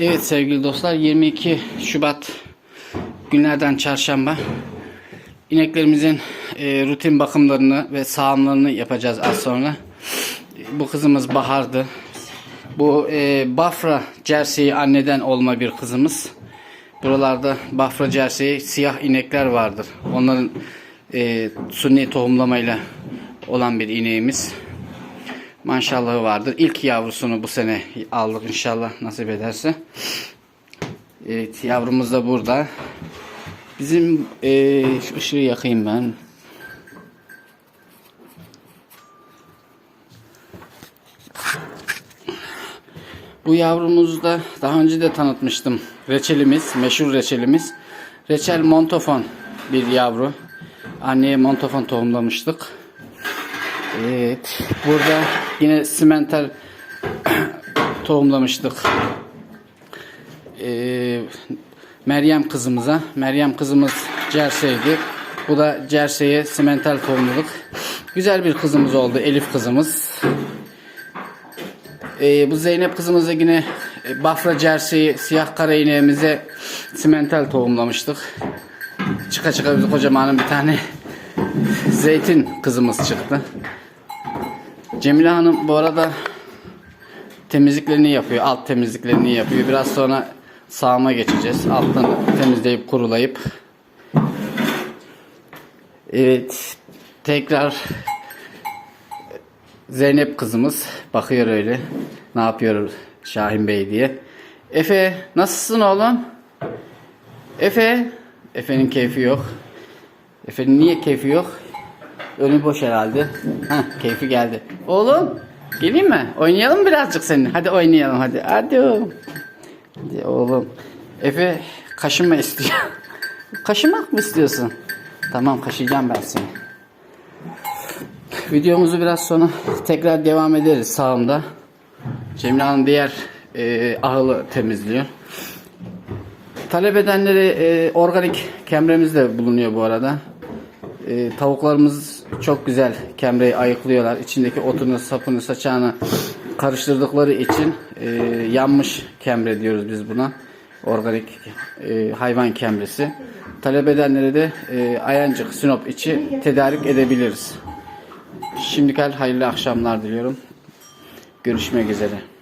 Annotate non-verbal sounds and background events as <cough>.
Evet sevgili dostlar 22 Şubat günlerden çarşamba ineklerimizin e, rutin bakımlarını ve sağımlarını yapacağız az sonra. Bu kızımız Bahar'dı. Bu e, Bafra Jersey anneden olma bir kızımız. Buralarda Bafra Jersey siyah inekler vardır. Onların e, sunni tohumlamayla olan bir ineğimiz. Maşallahı vardır. İlk yavrusunu bu sene aldık inşallah nasip ederse. Evet yavrumuz da burada. Bizim e, şu ışığı yakayım ben. Bu yavrumuzu da daha önce de tanıtmıştım. Reçelimiz, meşhur reçelimiz. Reçel montofon bir yavru. Anneye montofon tohumlamıştık. Evet. Burada yine simental <coughs> tohumlamıştık. Ee, Meryem kızımıza. Meryem kızımız Cersey'di. Bu da Cersey'e simental tohumladık. Güzel bir kızımız oldu. Elif kızımız. Ee, bu Zeynep kızımıza yine e, Bafra Jersey'i siyah kara ineğimize simental tohumlamıştık. Çıka çıka bir kocamanın bir tane <laughs> zeytin kızımız çıktı. Cemile Hanım bu arada temizliklerini yapıyor. Alt temizliklerini yapıyor. Biraz sonra sağıma geçeceğiz. Alttan temizleyip kurulayıp. Evet. Tekrar Zeynep kızımız bakıyor öyle. Ne yapıyor Şahin Bey diye. Efe nasılsın oğlum? Efe. Efe'nin keyfi yok. Efe'nin niye keyfi yok? Önü boş herhalde. Heh, keyfi geldi. Oğlum geleyim mi? Oynayalım birazcık seninle. Hadi oynayalım hadi. Hadi oğlum. Hadi oğlum. Efe kaşınma istiyor. <laughs> Kaşımak mı istiyorsun? Tamam kaşıyacağım ben seni. Videomuzu biraz sonra tekrar devam ederiz sağımda. Cemile Hanım diğer e, ahılı temizliyor. Talep edenleri e, organik kemremiz de bulunuyor bu arada. E, tavuklarımız çok güzel kemreyi ayıklıyorlar. İçindeki otunu, sapını, saçağını karıştırdıkları için e, yanmış kemre diyoruz biz buna. Organik e, hayvan kemresi. Talep edenleri de e, Ayancık, Sinop içi tedarik edebiliriz. Şimdilik hayırlı akşamlar diliyorum. Görüşmek üzere.